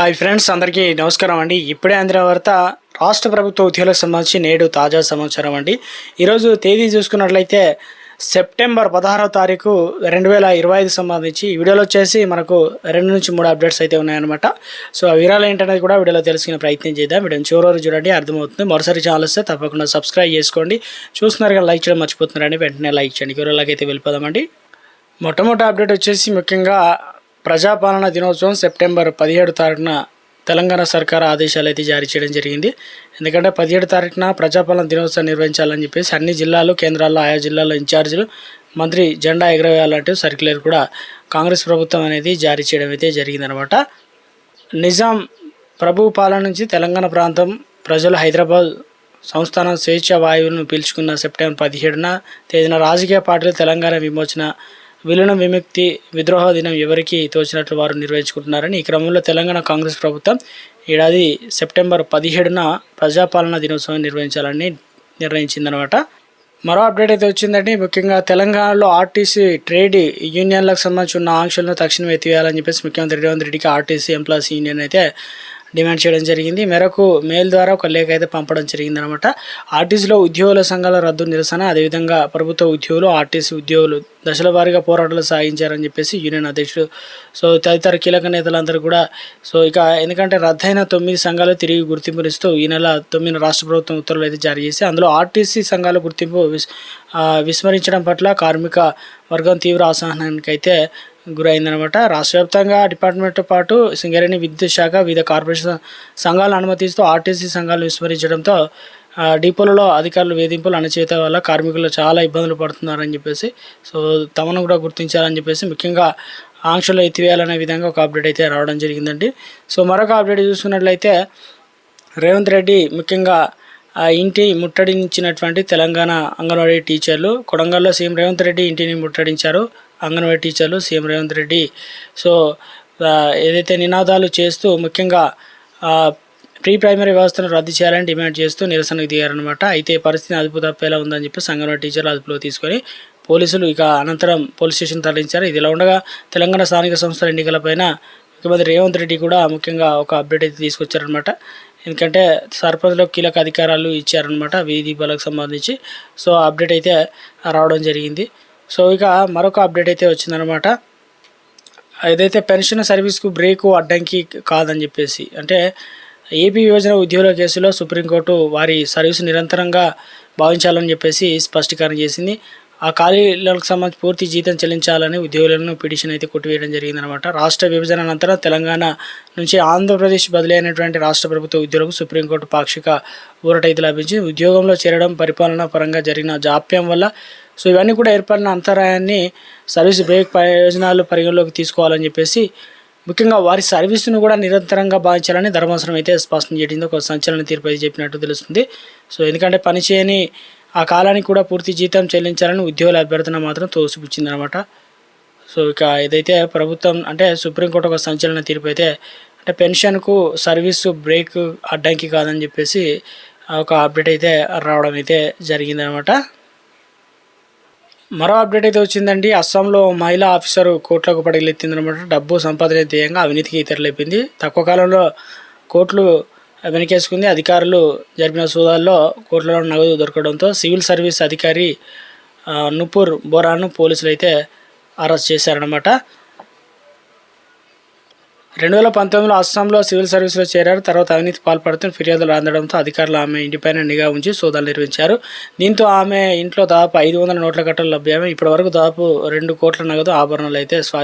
Hi friends అందరికీ నమస్కారం అండి. ఇప్పుడే అందిన వార్త రాష్ట్ర ప్రభుత్వ ఉద్యోగులకు సంబంధించి నేడు తాజా సమాచారం అండి. ఈరోజు తేదీ చూసుకున్నట్లయితే సెప్టెంబర్ పదహారో తారీఖు రెండు వేల ఇరవై ఐదు సంబంధించి వీడియోలో వచ్చేసి మనకు రెండు నుంచి మూడు అప్డేట్స్ అయితే ఉన్నాయన్నమాట. సో ఆ వివరాలు ఏంటనేది కూడా వీడియోలో తెలుసుకునే ప్రయత్నం చేద్దాం. వీడియో చివరి వరకు చూడండి అర్థమవుతుంది. మరోసారి ఛానల్ వస్తే తప్పకుండా సబ్స్క్రైబ్ చేసుకోండి. చూస్తున్నారు కానీ లైక్ చేయడం మర్చిపోతున్నారండి. వెంటనే లైక్ చేయండి. వివరాలకి అయితే వెళ్ళిపోదామండి. మొట్టమొదటి అప్డేట్ వచ్చేసి ముఖ్యంగా ప్రజాపాలన దినోత్సవం సెప్టెంబర్ పదిహేడు తారీఖున తెలంగాణ సర్కార్ ఆదేశాలు అయితే జారీ చేయడం జరిగింది. ఎందుకంటే పదిహేడు తారీఖున ప్రజాపాలన దినోత్సవం నిర్వహించాలని చెప్పేసి అన్ని జిల్లాలు కేంద్రాల్లో ఆయా జిల్లాల్లో ఇన్ఛార్జీలు మంత్రి జెండా ఎగరవేయాలంటూ సర్క్యులర్ కూడా కాంగ్రెస్ ప్రభుత్వం అనేది జారీ చేయడం అయితే జరిగిందనమాట. నిజాం ప్రభు పాలన నుంచి తెలంగాణ ప్రాంతం ప్రజలు హైదరాబాద్ సంస్థానం స్వేచ్ఛ వాయువులను పీల్చుకున్న సెప్టెంబర్ పదిహేడున తేదీన రాజకీయ పార్టీలు తెలంగాణ విమోచన విలీనం విముక్తి విద్రోహ దినం ఎవరికి తోచినట్లు వారు నిర్వహించుకుంటున్నారని ఈ క్రమంలో తెలంగాణ కాంగ్రెస్ ప్రభుత్వం ఏడాది సెప్టెంబర్ పదిహేడున ప్రజాపాలన దినోత్సవం నిర్వహించాలని నిర్ణయించిందనమాట మరో అప్డేట్ అయితే వచ్చిందండి. ముఖ్యంగా తెలంగాణలో ఆర్టీసీ ట్రేడ్ యూనియన్లకు సంబంధించి ఉన్న ఆంక్షలను తక్షణం ఎత్తివేయాలని చెప్పేసి ముఖ్యమంత్రి రేవంత్ రెడ్డికి ఆర్టీసీ ఎంప్లాయీస్ యూనియన్ అయితే డిమాండ్ చేయడం జరిగింది. మేరకు మెయిల్ ద్వారా ఒక లేఖ అయితే పంపడం జరిగింది అనమాట ఆర్టీసీలో ఉద్యోగుల సంఘాల రద్దు నిరసన అదేవిధంగా ప్రభుత్వ ఉద్యోగులు ఆర్టీసీ ఉద్యోగులు దశల వారీగా పోరాటాలు సాగించారని చెప్పేసి యూనియన్ అధ్యక్షుడు సో తదితర కీలక నేతలందరూ కూడా సో ఇక ఎందుకంటే రద్దయిన తొమ్మిది సంఘాలు తిరిగి గుర్తింపునిస్తూ ఈ నెల తొమ్మిది రాష్ట్ర ప్రభుత్వం ఉత్తర్వులు అయితే జారీ చేసి అందులో ఆర్టీసీ సంఘాల గుర్తింపు విస్మరించడం పట్ల కార్మిక వర్గం తీవ్ర అసహనానికి అయితే గురైందనమాట. రాష్ట్ర వ్యాప్తంగా డిపార్ట్మెంట్తో పాటు సింగరేణి విద్యుత్ శాఖ వివిధ కార్పొరేషన్ సంఘాలను అనుమతిస్తూ ఆర్టీసీ సంఘాలను విస్మరించడంతో డిపోలలో అధికారులు వేధింపులు అణచివేత వల్ల కార్మికులు చాలా ఇబ్బందులు పడుతున్నారని చెప్పేసి సో తమను కూడా గుర్తించాలని చెప్పేసి ముఖ్యంగా ఆంక్షలు ఎత్తివేయాలనే విధంగా ఒక అప్డేట్ అయితే రావడం జరిగిందండి. సో మరొక అప్డేట్ చూసుకున్నట్లయితే రేవంత్ రెడ్డి ముఖ్యంగా ఆ ఇంటి ముట్టడించినటువంటి తెలంగాణ అంగన్వాడీ టీచర్లు కొడంగల్లో సీఎం రేవంత్ రెడ్డి ఇంటిని ముట్టడించారు. అంగన్వాడీ టీచర్లు సీఎం రేవంత్ రెడ్డి. సో ఏదైతే నినాదాలు చేస్తూ ముఖ్యంగా ప్రీ ప్రైమరీ వ్యవస్థను రద్దు చేయాలని డిమాండ్ చేస్తూ నిరసనకు దిగారనమాట అయితే పరిస్థితి అదుపు తప్పేలా ఉందని చెప్పి అంగన్వాడీ టీచర్లు అదుపులో తీసుకొని పోలీసులు ఇక అనంతరం పోలీస్ స్టేషన్ తరలించారు. ఇది ఇలా ఉండగా తెలంగాణ స్థానిక సంస్థల ఎన్నికలపైన ముఖ్యమంత్రి రేవంత్ రెడ్డి కూడా ముఖ్యంగా ఒక అప్డేట్ అయితే తీసుకొచ్చారనమాట ఎందుకంటే సర్పంచ్లో కీలక అధికారాలు ఇచ్చారనమాట వీధి బలకు సంబంధించి. సో ఆ అప్డేట్ అయితే రావడం జరిగింది. సో ఇక మరొక అప్డేట్ అయితే వచ్చిందనమాట ఏదైతే పెన్షన్ సర్వీస్కు బ్రేకు అడ్డంకి కాదని చెప్పేసి అంటే ఏపీ యోజన ఉద్యోగుల కేసులో సుప్రీంకోర్టు వారి సర్వీసు నిరంతరంగా భావించాలని చెప్పేసి స్పష్టీకరణ చేసింది. ఆ ఖాళీలకు సంబంధించి పూర్తి జీతం చెల్లించాలని ఉద్యోగులను పిటిషన్ అయితే కొట్టివేయడం జరిగిందనమాట. రాష్ట్ర విభజన అనంతరం తెలంగాణ నుంచి ఆంధ్రప్రదేశ్ బదిలీ అయినటువంటి రాష్ట్ర ప్రభుత్వ ఉద్యోగులకు సుప్రీంకోర్టు పాక్షిక ఊరటైతే లభించింది. ఉద్యోగంలో చేరడం పరిపాలన పరంగా జరిగిన జాప్యం వల్ల సో ఇవన్నీ కూడా ఏర్పడిన అంతరాయాన్ని సర్వీస్ బ్రేక్ ప్రయోజనాలు పరిగణలోకి తీసుకోవాలని చెప్పేసి ముఖ్యంగా వారి సర్వీసును కూడా నిరంతరంగా భావించాలని ధర్మాసనం అయితే స్పష్టం చేయడం ఒక సంచలన తీర్పు అయితే చెప్పినట్టు తెలుస్తుంది. సో ఎందుకంటే పనిచేయని ఆ కాలానికి కూడా పూర్తి జీతం చెల్లించాలని ఉద్యోగుల అభ్యర్థన మాత్రం తోసిపుచ్చిందనమాట. సో ఇక ఏదైతే ప్రభుత్వం అంటే సుప్రీంకోర్టు ఒక సంచలన తీర్పు అయితే అంటే పెన్షన్కు సర్వీసు బ్రేక్ అడ్డంకి కాదని చెప్పేసి ఒక అప్డేట్ అయితే రావడం అయితే జరిగిందనమాట. మరో అప్డేట్ అయితే వచ్చిందండి. అస్సాంలో మహిళా ఆఫీసర్ కోట్లకు పడగలెత్తిందనమాట. డబ్బు సంపాదన ధ్యేయంగా అవినీతికి తెరలేపింది. తక్కువ కాలంలో కోట్లు వెనకేసుకుంది. అధికారులు జరిపిన సోదాల్లో కోట్లలో నగదు దొరకడంతో సివిల్ సర్వీస్ అధికారి నుపూర్ బోరాను పోలీసులు అయితే అరెస్ట్ చేశారనమాట రెండు వేల పంతొమ్మిదిలో అస్సాంలో సివిల్ సర్వీస్లో చేరారు. తర్వాత అవినీతి పాల్పడుతూ ఫిర్యాదులు అందడంతో అధికారులు ఆమె ఇంటిపైన నిఘా ఉంచి సోదాలు నిర్వహించారు. దీంతో ఆమె ఇంట్లో దాదాపు ఐదు వందల నోట్ల కట్టలు లభ్యమే. ఇప్పటివరకు దాదాపు రెండు కోట్ల నగదు ఆభరణాలు అయితే స్వా